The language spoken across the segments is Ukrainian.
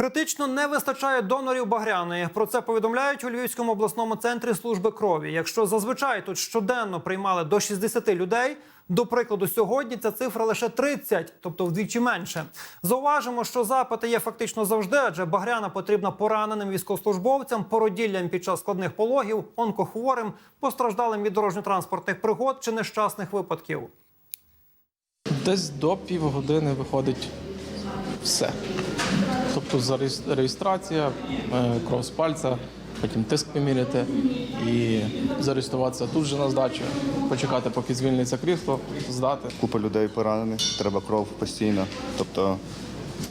Критично не вистачає донорів багряної. Про це повідомляють у Львівському обласному центрі служби крові. Якщо зазвичай тут щоденно приймали до 60 людей, до прикладу, сьогодні ця цифра лише 30, тобто вдвічі менше. Зауважимо, що запити є фактично завжди, адже багряна потрібна пораненим військовослужбовцям, породіллям під час складних пологів, онкохворим, постраждалим від дорожньо-транспортних пригод чи нещасних випадків. Десь до півгодини виходить все. Тобто реєстрація, е, кров з пальця, потім тиск поміряти і зареєструватися тут же на здачу, почекати, поки звільниться крісло, здати. Купа людей поранених, треба кров постійно. Тобто,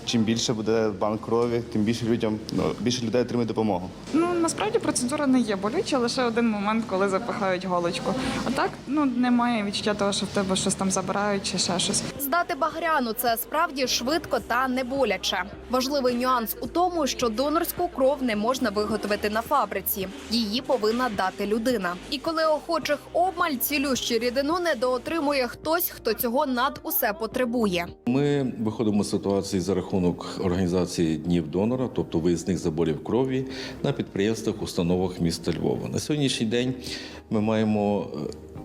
чим більше буде банк крові, тим більше людям ну, більше людей отримує допомогу. Ну насправді процедура не є болюча, лише один момент, коли запихають голочку. А так ну немає відчуття того, що в тебе щось там забирають чи ще щось. Здати багряну це справді швидко та не боляче. Важливий нюанс у тому, що донорську кров не можна виготовити на фабриці. Її повинна дати людина. І коли охочих обмаль цілющу рідину недоотримує хтось, хто цього над усе потребує. Ми виходимо з ситуації за рахунок організації днів донора, тобто виїзних заборів крові на підприємствах, установах міста Львова. На сьогоднішній день ми маємо е,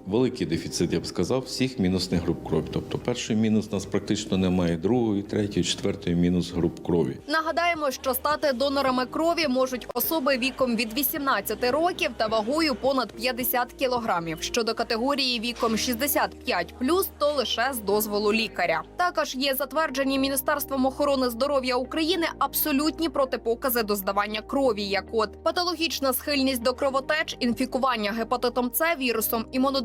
великий дефіцит, я б сказав, всіх мінусних груп крові. Тобто, перший мінус нас практично немає, другої, третьої, четвертої мінус груп крові. Нагадаємо, що стати донорами крові можуть особи віком від 18 років та вагою понад 50 кілограмів. Щодо категорії віком 65 то лише з дозволу лікаря. Також є затверджені Міністерством охорони здоров'я України абсолютні протипокази до здавання крові, як от патологічна схильність до кровотеч, інфікування гепатитом С вірусом,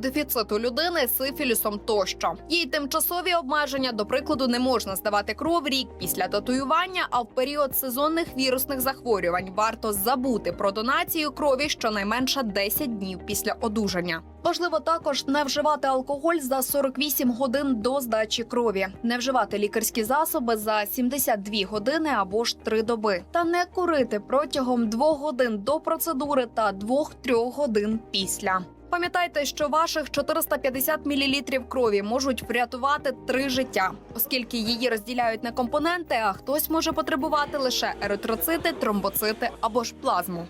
імунодефіциту людини, сифілісом тощо. Є й тимчасові обмеження. До прикладу, не можна здавати кров рік після татуювання, а в період сезонних вірусних захворювань варто забути про донацію крові щонайменше 10 днів після одужання. Важливо також не вживати алкоголь за 48 годин до здачі крові, не вживати лікарські засоби за 72 години або ж 3 доби, та не курити протягом 2 годин до процедури та 2-3 годин після. Пам'ятайте, що ваших 450 мл крові можуть врятувати три життя, оскільки її розділяють на компоненти, а хтось може потребувати лише еритроцити, тромбоцити або ж плазму.